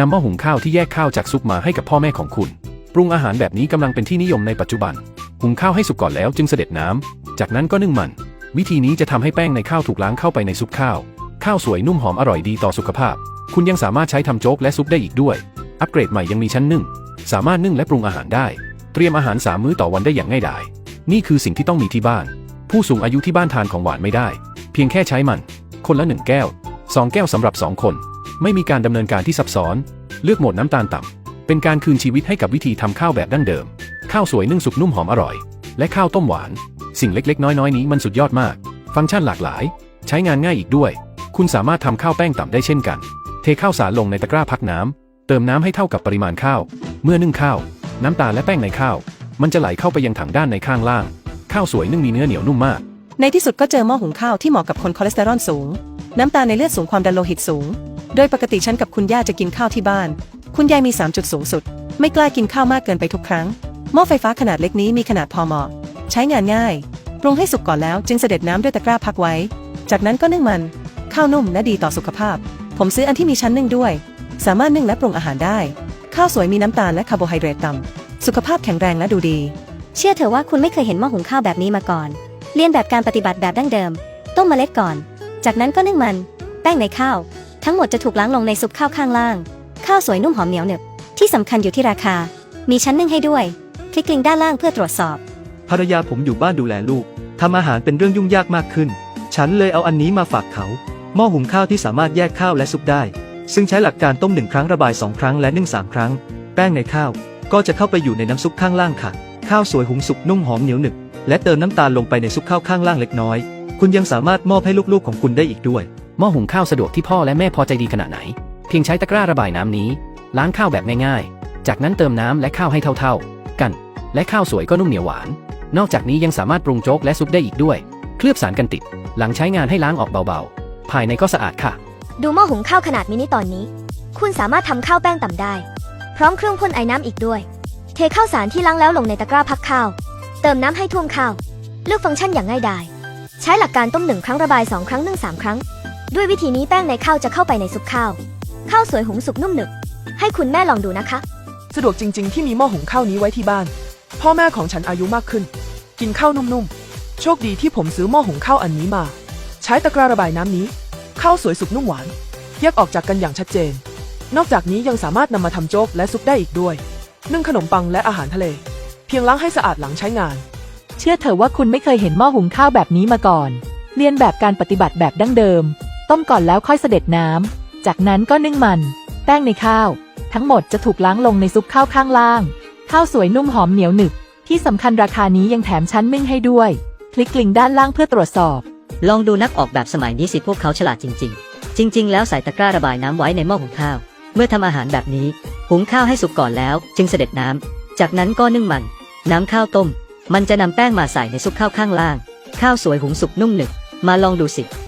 นำหม้อหุงข้าวที่แยกข้าวจากซุปมาให้กับพ่อแม่ของคุณ ปรุงอาหารแบบนี้กำลังเป็นที่นิยมในปัจจุบัน หุงข้าวให้สุกก่อนแล้วจึงเสด็จน้ำ จากนั้นก็นึ่งมัน วิธีนี้จะทำให้แป้งในข้าวถูกล้างเข้าไปในซุปข้าว ข้าวสวยนุ่มหอมอร่อยดีต่อสุขภาพ คุณยังสามารถใช้ทำโจ๊กและซุปได้อีกด้วย อัปเกรดใหม่ยังมีชั้นนึ่ง สามารถนึ่งและปรุงอาหารได้ เตรียมอาหารสามมื้อต่อวันได้อย่างง่ายดาย นี่คือสิ่งที่ต้องมีที่บ้าน ผู้สูงอายุที่บ้านทานของหวานไม่ได้ เพียงแค่ใช้มัน คนละหนึ่งแก้วสองแก้วสำหรับสองคน ไม่มีการดำเนินการที่ซับซ้อน เลือกโหมดน้ำตาลต่ำ เป็นการคืนชีวิตให้กับวิธีทำข้าวแบบดั้งเดิม ข้าวสวยนึ่งสุกนุ่มหอมอร่อย และข้าวต้มหวาน สิ่งเล็กๆ น้อยๆ นี้มันสุดยอดมาก ฟังก์ชันหลากหลาย ใช้งานง่ายอีกด้วย คุณสามารถทำข้าวแป้งต่ำได้เช่นกัน เทข้าวสารลงในตะกร้าพักน้ำ เติมน้ำให้เท่ากับปริมาณข้าว เมื่อนึ่งข้าว น้ำตาลและแป้งในข้าว มันจะไหลเข้าไปยังถังด้านในข้างล่าง ข้าวสวยนึ่งมีเนื้อเหนียวนุ่มมาก ในที่สุดก็เจอหม้อหุงข้าวที่เหมาะกับคนคอเลสเตอรอลสูง น้ำตาในเลือดสูงความดันโลหิตสูง โดยปกติฉันกับคุณย่าจะกินข้าวที่บ้าน คุณยายมี 3 จุดสูงสุด ไม่กล้ากินข้าวมากเกินไปทุกครั้ง หม้อไฟฟ้าขนาดเล็กนี้มีขนาดพอเหมาะ ใช้งานง่าย ปรุงให้สุกก่อนแล้วจึงเสด็จน้ำด้วยตะกร้าพักไว้ จากนั้นก็นึ่งมัน ข้าวนุ่มและดีต่อสุขภาพ ผมซื้ออันที่มีชั้นนึ่งด้วย สามารถนึ่งและปรุงอาหารได้ ข้าวสวยมีน้ำตาลและคาร์โบไฮเดรตต่ำสุขภาพแข็งแรงและดูดี เชื่อเถอะว่าคุณไม่เคยเห็นหม้อหุงข้าวแบบนี้มาก่อน เรียนแบบการปฏิบัติแบบดั้งเดิม ต้มเมล็ดก่อน จากนั้นก็นึ่งมัน แป้งในข้าว ทั้งหมดจะถูกล้างลงในซุปข้าวข้างล่าง ข้าวสวยนุ่มหอมเหนียวหนึบที่สำคัญอยู่ที่ราคา มีชั้นนึ่งให้ด้วย คลิกลิงก์ด้านล่างเพื่อตรวจสอบ ภรรยาผมอยู่บ้านดูแลลูกทำอาหารเป็นเรื่องยุ่งยากมากขึ้น ฉันเลยเอาอันนี้มาฝากเขา หม้อหุงข้าวที่สามารถแยกข้าวและซุปได้ ซึ่งใช้หลักการต้มหนึ่งครั้งระบายสองครั้งและนึ่งสามครั้ง แป้งในข้าว ก็จะเข้าไปอยู่ในน้ำซุปข้างล่างค่ะ ข้าวสวยหุงสุกนุ่มหอมเหนียวหนึบและเติมน้ำตาลลงไปในซุปข้าวข้างล่างเล็กน้อย คุณยังสามารถมอบให้ลูกๆของคุณได้อีกด้วย หม้อหุงข้าวสะดวกที่พ่อและแม่พอใจดีขนาดไหน เพียงใช้ตะกร้าระบายน้ำนี้ ล้างข้าวแบบง่ายๆ จากนั้นเติมน้ำและข้าวให้เท่าๆ กัน และข้าวสวยก็นุ่มเหนียวหวาน นอกจากนี้ยังสามารถปรุงโจ๊กและซุปได้อีกด้วย เคลือบสารกันติด หลังใช้งานให้ล้างออกเบาๆ ภายในก็สะอาดค่ะ ดูหม้อหุงข้าวขนาดมินิตอนนี้ คุณสามารถทำข้าวแป้งต่ำได้ พร้อมเครื่องพ่นไอ้น้ำอีกด้วย เทข้าวสารที่ล้างแล้วลงในตะกร้าพักข้าว เติมน้ำให้ท่วมข้าว เลือกฟังก์ชันอย่างง่ายดาย ใช้หลักการต้มหนึ่งครั้งระบายสองครั้งนึ่งสามครั้ง ด้วยวิธีนี้แป้งในข้าวจะเข้าไปในซุปข้าว ข้าวสวยหุงสุกนุ่มหนึบให้คุณแม่ลองดูนะคะ สะดวกจริง ๆ ที่มีหม้อหุงข้าวนี้ไว้ที่บ้าน พ่อแม่ของฉันอายุมากขึ้น กินข้าวนุ่มๆ โชคดีที่ผมซื้อหม้อหุงข้าวอันนี้มา ใช้ตะกร้าระบายน้ำนี้ ข้าวสวยสุกนุ่มหวานแยกออกจากกันอย่างชัดเจน นอกจากนี้ยังสามารถนำมาทำโจ๊กและซุปได้อีกด้วย นึ่งขนมปังและอาหารทะเล เพียงล้างให้สะอาดหลังใช้งาน เชื่อเถอะว่าคุณไม่เคยเห็นหม้อหุงข้าวแบบนี้มาก่อน เรียนแบบการปฏิบัติแบบดั้งเดิม ต้มก่อนแล้วค่อยเสด็จน้ำจากนั้นก็นึ่งมัน แป้งในข้าว ทั้งหมดจะถูกล้างลงในซุปข้าวข้างล่าง ข้าวสวยนุ่มหอมเหนียวหนึบ ที่สำคัญราคานี้ยังแถมชั้นนึ่งให้ด้วย คลิกลิงก์ด้านล่างเพื่อตรวจสอบ ลองดูนักออกแบบสมัยนี้สิพวกเขาฉลาดจริง ๆ จริง ๆ แล้วใส่ตะกร้าระบายน้ำไว้ในหม้อหุงข้าว เมื่อทำอาหารแบบนี้ หุงข้าวให้สุกก่อนแล้ว จึงเสด็จน้ำจากนั้นก็นึ่งมัน น้ำข้าวต้ม มันจะนำแป้งมาใส่ในซุปข้าวข้างล่าง ข้าวสวยหุงสุกนุ่มหนึบมาลองดูสิ